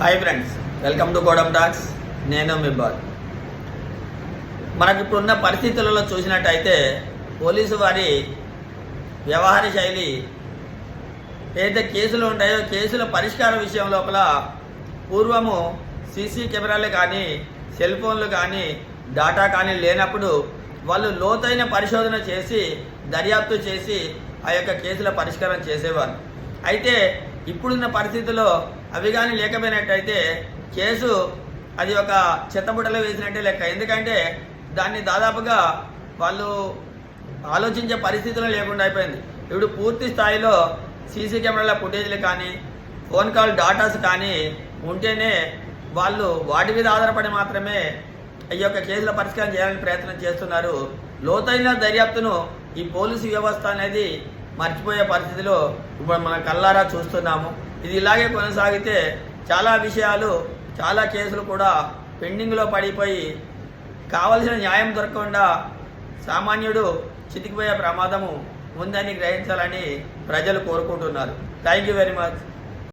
Hi friends welcome to గోడమ్ talks నేను మీ బాల్. మనకి ఇప్పుడున్న పరిస్థితులలో చూసినట్టయితే పోలీసు వారి వ్యవహార శైలి ఏదైతే కేసులు ఉంటాయో కేసుల పరిష్కార విషయం లోపల పూర్వము సీసీ కెమెరాలు కానీ సెల్ ఫోన్లు కానీ డాటా కానీ లేనప్పుడు వాళ్ళు లోతైన పరిశోధన చేసి దర్యాప్తు చేసి ఆ యొక్క కేసుల పరిష్కారం చేసేవారు. అయితే ఇప్పుడున్న పరిస్థితిలో అవి కానీ లేకపోయినట్టయితే కేసు అది ఒక చెత్తబుట్టలో వేసినట్టే లెక్క. ఎందుకంటే దాన్ని దాదాపుగా వాళ్ళు ఆలోచించే పరిస్థితులు లేకుండా అయిపోయింది. ఇప్పుడు పూర్తి స్థాయిలో సీసీ కెమెరాల ఫుటేజ్లు కానీ ఫోన్ కాల్ డాటాస్ కానీ ఉంటేనే వాళ్ళు వాటి మీద ఆధారపడి మాత్రమే ఈ యొక్క కేసుల పరిష్కారం చేయాలని ప్రయత్నం చేస్తున్నారు. లోతైన దర్యాప్తును ఈ పోలీసు వ్యవస్థ అనేది మర్చిపోయే పరిస్థితిలో ఇప్పుడు మన కల్లారా చూస్తున్నాము. ఇది ఇలాగే కొనసాగితే చాలా విషయాలు చాలా కేసులు కూడా పెండింగ్లో పడిపోయి కావలసిన న్యాయం దొరకకుండా సామాన్యుడు చితికిపోయే ప్రమాదము ఉందని గ్రహించాలని ప్రజలు కోరుకుంటున్నారు. Thank you very much.